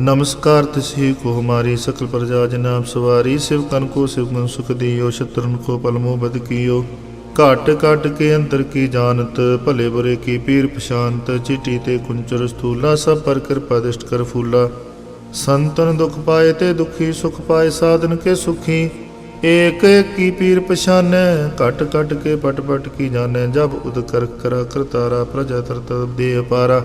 नमस्कार तिसी को हमारी सकल प्रजा जनाब सवारी शिव कन को शिव कन सुख दियो शत्रुन को पलमो बद कियो घट घट के अंतर की जानत भले बुरे की पीर पशांत चिटी ते कुंचर स्थूला सब पर कृपा दिष्ट कर फूला संतन दुख पाए ते दुखी सुख पाए साधन के सुखी एक एक की पीर पछानै कट कट के पट पट की जानै जब उद कर करा करतारा प्रजा तर तब दे अपारा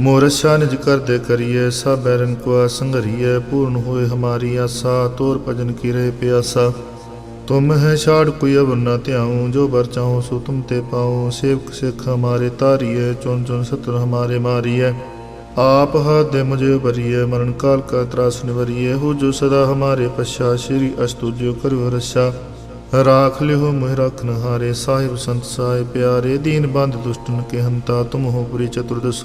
ਮੋਰਸ਼ਾ ਨਿਜ ਕਰਦੇ ਕਰੀਏ ਸਭ ਬੈਰਨ ਕੋ ਸੰਗਰੀਏ ਪੂਰਨ ਹੋਏ ਹਮਾਰੀ ਆਸਾ, ਤੋਰ ਭਜਨ ਕੀ ਰਹੇ ਪਿਆਸਾ। ਤੁਮ ਹੈ ਛਾੜ ਕੋਈ ਅਵਰ ਨਾ ਧਿਆਉ, ਜੋ ਬਰ ਚਾਹੋ ਸੋ ਤੁਮ ਤੇ ਪਾਉ। ਸੇਵਕ ਸਿਖ ਹਮਾਰੇ ਤਾਰੀਏ ਚੁਨ ਚੁਨ ਸਤਰ ਹਮਾਰੇ ਮਾਰੀਏ। ਆਪ ਹੱਥ ਦੇ ਮੁਝੇ ਭਰੀਏ, ਮਰਨ ਕਾਲ ਕਾ ਤਰਾਸ ਨਿਵਰੀਏ। ਹੋ ਜੋ ਸਦਾ ਹਮਾਰੇ ਪਛਾ, ਸ਼੍ਰੀ ਅਸਤੁ ਜੋ ਕਰਿਓ ਰਛਾ। ਰਾਖ ਲਿਓ ਮੋਹਿ ਰਖਨ ਹਾਰੇ ਸਾਹਿਬ ਸੰਤ ਸਾਹਿਬ ਪਿਆਰੇ। ਦੀਨ ਬੰਦ ਦੁਸ਼ਟਨ ਕੇ ਹੰਤਾ, ਤੁਮ ਹੋ ਪੁਰੀ ਚਤੁਰਦਸ਼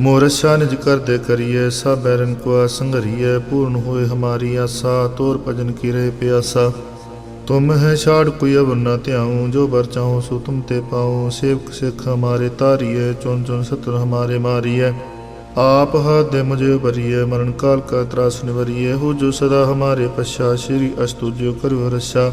ਮੋਰਸ਼ਾ ਨਿਜ ਕਰਦੇ ਕਰੀਏ ਸਭ ਬੈਰਨ ਕੋ ਸੰਗਰੀਏ ਪੂਰਨ ਹੋਏ ਹਮਾਰੀ ਆਸਾ, ਤੋਰ ਭਜਨ ਕੀ ਰਹੇ ਪਿਆਸਾ। ਤੁਮ ਹੈ ਛਾੜ ਕੋਈ ਅਵਰ ਨ ਧਿਆਉ, ਜੋ ਬਰ ਚਾਹੋ ਸੋ ਤੁਮ ਤੇ ਪਾਉ। ਸੇਵਕ ਸਿੱਖ ਹਮਾਰੇ ਤਾਰੀਏ ਚੁਨ ਚੁਨ ਸਤਰ ਹਮਾਰੇ ਮਾਰੀਏ। ਆਪ ਹੱਥ ਦੇ ਮੁਝੇ ਭਰੀਏ, ਮਰਨ ਕਾਲ ਕਾ ਤਰਾਸ ਨਿਵਰੀਏ। ਹੋ ਜੋ ਸਦਾ ਹਮਾਰੇ ਪਛਾ, ਸ਼੍ਰੀ ਅਸਤੁ ਜਿਉ ਰਸਾ।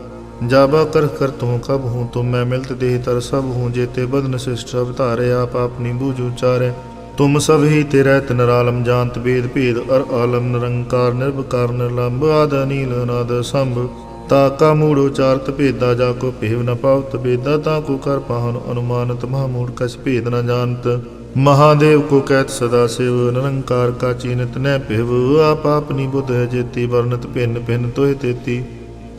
ਜਾਬਾ ਕਰ ਕਰ ਤੂੰ ਕਬ ਹੂੰ ਤੁਮ ਮੈਂ ਮਿਲਤ ਦੇਹ ਤਰ ਸਭ ਹੂੰ ਜੇਤੇ ਬਦਨ ਸਿਸ਼ਟ ਅਵਤਾਰੇ ਆਪ ਆਪਣੀ ਬੂਝ ਉਚਾਰੇ ਤੁਮ ਸਭ ਹੀ ਤੇਰਾ ਤਨਰਾਲਮ ਜਾਣਤ ਬੇਦ ਭੇਦ, ਅਰ ਆਲਮ ਨਿਰੰਕਾਰ ਨਿਰਭਕਾਰ ਨਿਰਲੰਭ ਆਦ ਅਨੀਲ ਅਨਾਦ ਸੰਭ। ਤਾ ਕਾ ਮੂੜ ਉਚਾਰਤ ਭੇਦਾ, ਜਾ ਕੋ ਭੇਵ ਨ ਪਾਵਤ ਬੇਦਾ ਤਾ ਕੋ ਕਰ ਪਾਹਨ ਅਨੁਮਾਨਤ, ਮਹਾ ਮੂੜ ਕਛ ਭੇਦ ਨ ਜਾਣਤ। ਮਹਾਦੇਵ ਕੋ ਕਹਿਤ ਸਦਾ ਸਿਵ, ਨਿਰੰਕਾਰ ਕਾ ਚੀਨਤ ਨੈ ਭਿਵ, ਆਪ ਆਪਨੀ ਬੁੱਧ ਜੇਤੀ ਵਰਨਤ ਭਿੰਨ ਭਿੰਨ ਤੋਹਿ ਤੇਤੀ।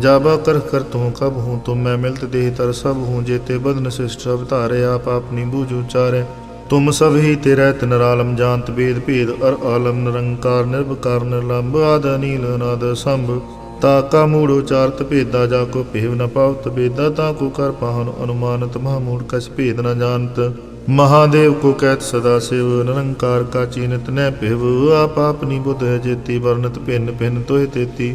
ਜਾਬਾ ਕਰ ਕਰ ਤੂੰ ਕਬ ਹੂੰ ਤੁਮ ਮੈਂ ਮਿਲਤ ਦੇਹ ਤਰ ਸਭ ਹੂੰ ਜੇਤੇ ਬਦਨ ਸਿਸ਼ਟ ਸਭ ਧਾਰੇ, ਆਪ ਆਪਣੀ ਬੂਝ ਉਚਾਰੇ ਤੁਮ ਸਭ ਹੀ ਤੇਰੇ ਤਿਨ ਰਾਲਮ ਜਾਣਤ ਬੇਦ ਭੇਦ, ਅਰ ਆਲਮ ਨਿਰੰਕਾਰ ਨਿਰਭਕਾਰ ਨਿਰਲੰਭ ਆਦ ਅਨੀਲ ਅਨਾਦ ਸੰਭ। ਤਾ ਕਾ ਮੂੜ ਉਚਾਰਤ ਭੇਦਾ, ਜਾ ਕੋ ਭੇਵ ਨ ਪਾਵਤ ਬੇਦਾ ਤਾ ਕੋ ਕਰ ਪਾਹਨ ਅਨੁਮਾਨਤ, ਮਹਾ ਮੂੜ ਕਛ ਭੇਦ ਨ ਜਾਣਤ। ਮਹਾਦੇਵ ਕੋ ਕਹਿਤ ਸਦਾ ਸਿਵ, ਨਿਰੰਕਾਰ ਕਾ ਚੀਨਤ ਨੈ ਭਿਵ, ਆਪ ਆਪਨੀ ਬੁੱਧ ਜੇਤੀ ਵਰਨਤ ਭਿੰਨ ਭਿੰਨ ਤੋਹਿ ਤੇਤੀ।